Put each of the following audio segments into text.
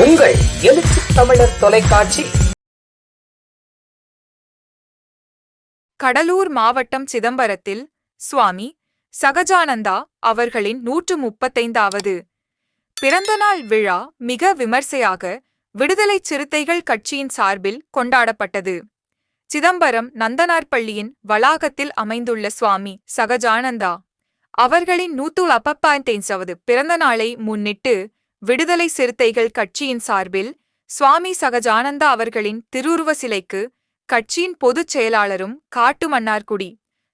உங்கள் எழுச்சி தமிழர் தொலைக்காட்சி. கடலூர் மாவட்டம் சிதம்பரத்தில் சுவாமி சகஜானந்தா அவர்களின் நூற்று முப்பத்தைந்தாவது பிறந்தநாள் விழா மிக விமர்சையாக விடுதலை சிறுத்தைகள் கட்சியின் சார்பில் கொண்டாடப்பட்டது. சிதம்பரம் நந்தனார்பள்ளியின் வளாகத்தில் அமைந்துள்ள சுவாமி சகஜானந்தா அவர்களின் நூத்து அப்பப்பாய்ந்தேன்சாவது பிறந்த நாளை முன்னிட்டு விடுதலை சிறுத்தைகள் கட்சியின் சார்பில் சுவாமி சகஜானந்தா அவர்களின் திருவுருவ சிலைக்கு கட்சியின் பொதுச் செயலாளரும் காட்டுமன்னார்குடி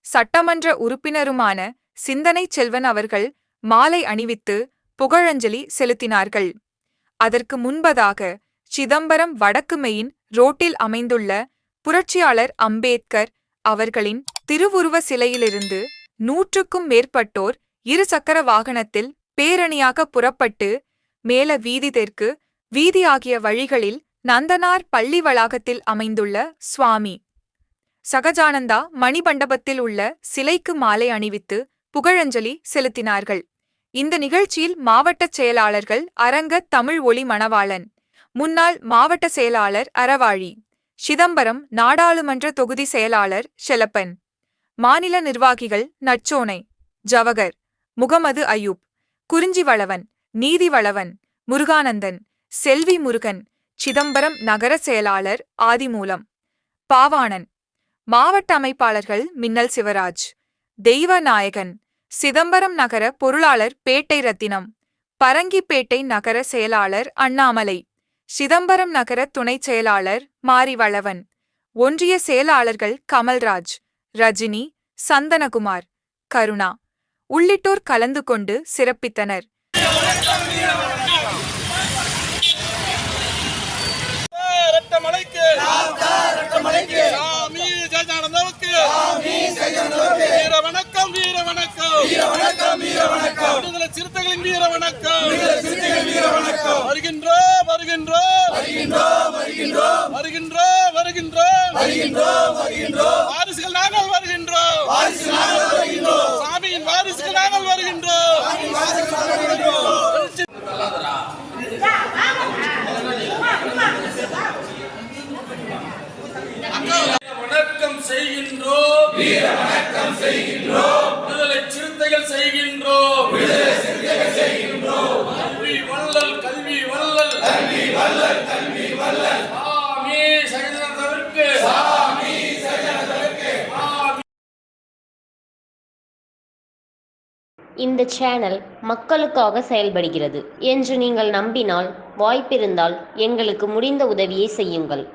சட்டமன்ற உறுப்பினருமான சிந்தனை செல்வன் அவர்கள் மாலை அணிவித்து புகழஞ்சலி செலுத்தினார்கள். அதற்கு முன்பதாக சிதம்பரம் வடக்கு மெயின் ரோட்டில் அமைந்துள்ள புரட்சியாளர் அம்பேத்கர் அவர்களின் திருவுருவ சிலையிலிருந்து நூற்றுக்கும் மேற்பட்டோர் இருசக்கர வாகனத்தில் பேரணியாக புறப்பட்டு மேல வீதி தெற்கு வீதி ஆகிய வழிகளில் நந்தனார் பள்ளி வளாகத்தில் அமைந்துள்ள சுவாமி. சகஜானந்தா மணிமண்டபத்தில் உள்ள சிலைக்கு மாலை அணிவித்து புகழஞ்சலி செலுத்தினார்கள். இந்த நிகழ்ச்சியில் மாவட்டச் செயலாளர்கள் அரங்க தமிழ் ஒளி மணவாளன் முன்னாள் மாவட்ட செயலாளர் அறவாழி சிதம்பரம் நாடாளுமன்ற தொகுதி செயலாளர் ஷெலப்பன் மாநில நிர்வாகிகள் நச்சோனை ஜவகர் முகமது அயூப் குறிஞ்சிவளவன் நீதிவளவன் முருகானந்தன் செல்வி முருகன் சிதம்பரம் நகர செயலாளர் ஆதிமூலம் பாவாணன் மாவட்ட அமைப்பாளர்கள் மின்னல் சிவராஜ் தெய்வநாயகன் சிதம்பரம் நகர பொருளாளர் பேட்டை ரத்தினம் பரங்கிப்பேட்டை நகர செயலாளர் அண்ணாமலை சிதம்பரம் நகர துணைச் செயலாளர் மாரிவளவன் ஒன்றிய செயலாளர்கள் கமல்ராஜ் ரஜினி சந்தனகுமார் கருணா உள்ளிட்டோர் கலந்து கொண்டு சிறப்பித்தனர். ஜெயஜானந்தாவுக்கு வீர வணக்கம் வீர வணக்கம் விடுதலை சிறுத்தைகளின் வீர வணக்கம் வருகின்றோம் வணக்கம் செய்கின்றோம். வீர வணக்கம் செய்கின்றோம் விடுதலை சிறுத்தைகள் செய்கின்றோம். விடுதலை சிறுத்தைகள் செய்கின்றோம் கல்வி வல்லல் கல்வி வல்லல் கல்வி வல்லல் கல்வி வல்லல் சாமி சகஜனதவிற்கு சாமி சகஜனதவிற்கு. இந்த சேனல் மக்களுக்காக செயல்படுகிறது என்று நீங்கள் நம்பினால் வாய்ப்பிருந்தால் எங்களுக்கு முடிந்த உதவியை செய்யுங்கள்.